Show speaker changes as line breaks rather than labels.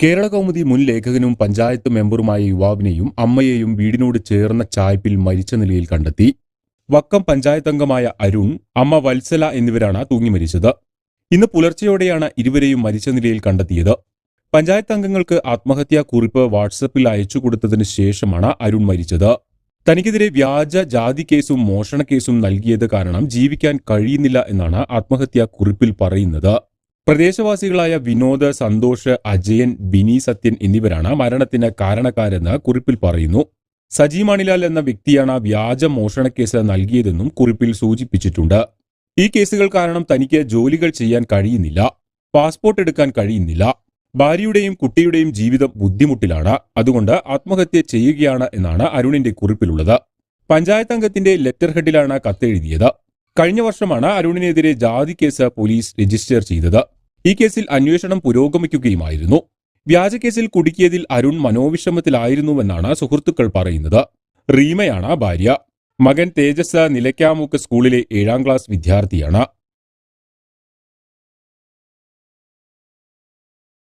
കേരള കൗമുദി മുൻ ലേഖകനും പഞ്ചായത്ത് മെമ്പറുമായ യുവാവിനെയും അമ്മയെയും വീടിനോട് ചേർന്ന ചായ്പിൽ മരിച്ച നിലയിൽ കണ്ടെത്തി. വക്കം പഞ്ചായത്ത് അംഗമായ അരുൺ അമ്മ വത്സല എന്നിവരാണ് തൂങ്ങി മരിച്ചത്. ഇന്ന് പുലർച്ചെയോടെയാണ് ഇരുവരെയും മരിച്ച നിലയിൽ കണ്ടെത്തിയത്. പഞ്ചായത്ത് അംഗങ്ങൾക്ക് ആത്മഹത്യാ കുറിപ്പ് വാട്സപ്പിൽ അയച്ചു കൊടുത്തതിന് ശേഷമാണ് അരുൺ മരിച്ചത്. തനിക്കെതിരെ വ്യാജ ജാതി കേസും മോഷണ കേസും നൽകിയത് കാരണം ജീവിക്കാൻ കഴിയുന്നില്ല എന്നാണ് ആത്മഹത്യാ കുറിപ്പിൽ പറയുന്നത്. പ്രദേശവാസികളായ വിനോദ് സന്തോഷ് അജയൻ ബിനി സത്യൻ എന്നിവരാണ് മരണത്തിന് കാരണക്കാരെന്ന് കുറിപ്പിൽ പറയുന്നു. സജി മണിലാൽ എന്ന വ്യക്തിയാണ് വ്യാജ മോഷണക്കേസ് നൽകിയതെന്നും കുറിപ്പിൽ സൂചിപ്പിച്ചിട്ടുണ്ട്. ഈ കേസുകൾ കാരണം തനിക്ക് ജോലികൾ ചെയ്യാൻ കഴിയുന്നില്ല പാസ്പോർട്ട് എടുക്കാൻ കഴിയുന്നില്ല ഭാര്യയുടെയും കുട്ടിയുടെയും ജീവിതം ബുദ്ധിമുട്ടിലാണ് അതുകൊണ്ട് ആത്മഹത്യ ചെയ്യുകയാണ് എന്നാണ് അരുണിന്റെ കുറിപ്പിലുള്ളത്. പഞ്ചായത്ത് അംഗത്തിന്റെ ലെറ്റർ ഹെഡിലാണ് കത്തെഴുതിയത്. കഴിഞ്ഞ വർഷമാണ് അരുണിനെതിരെ ജാതി കേസ് പോലീസ് രജിസ്റ്റർ ചെയ്തത്. ഈ കേസിൽ അന്വേഷണം പുരോഗമിക്കുകയുമായിരുന്നു. വ്യാജക്കേസിൽ കുടുക്കിയതിൽ അരുൺ മനോവിഷമത്തിലായിരുന്നുവെന്നാണ് സുഹൃത്തുക്കൾ പറയുന്നത്. റീമയാണ് ഭാര്യ. മകൻ തേജസ് നിലയ്ക്കാമുക്ക് സ്കൂളിലെ ഏഴാം ക്ലാസ് വിദ്യാർത്ഥിയാണ്.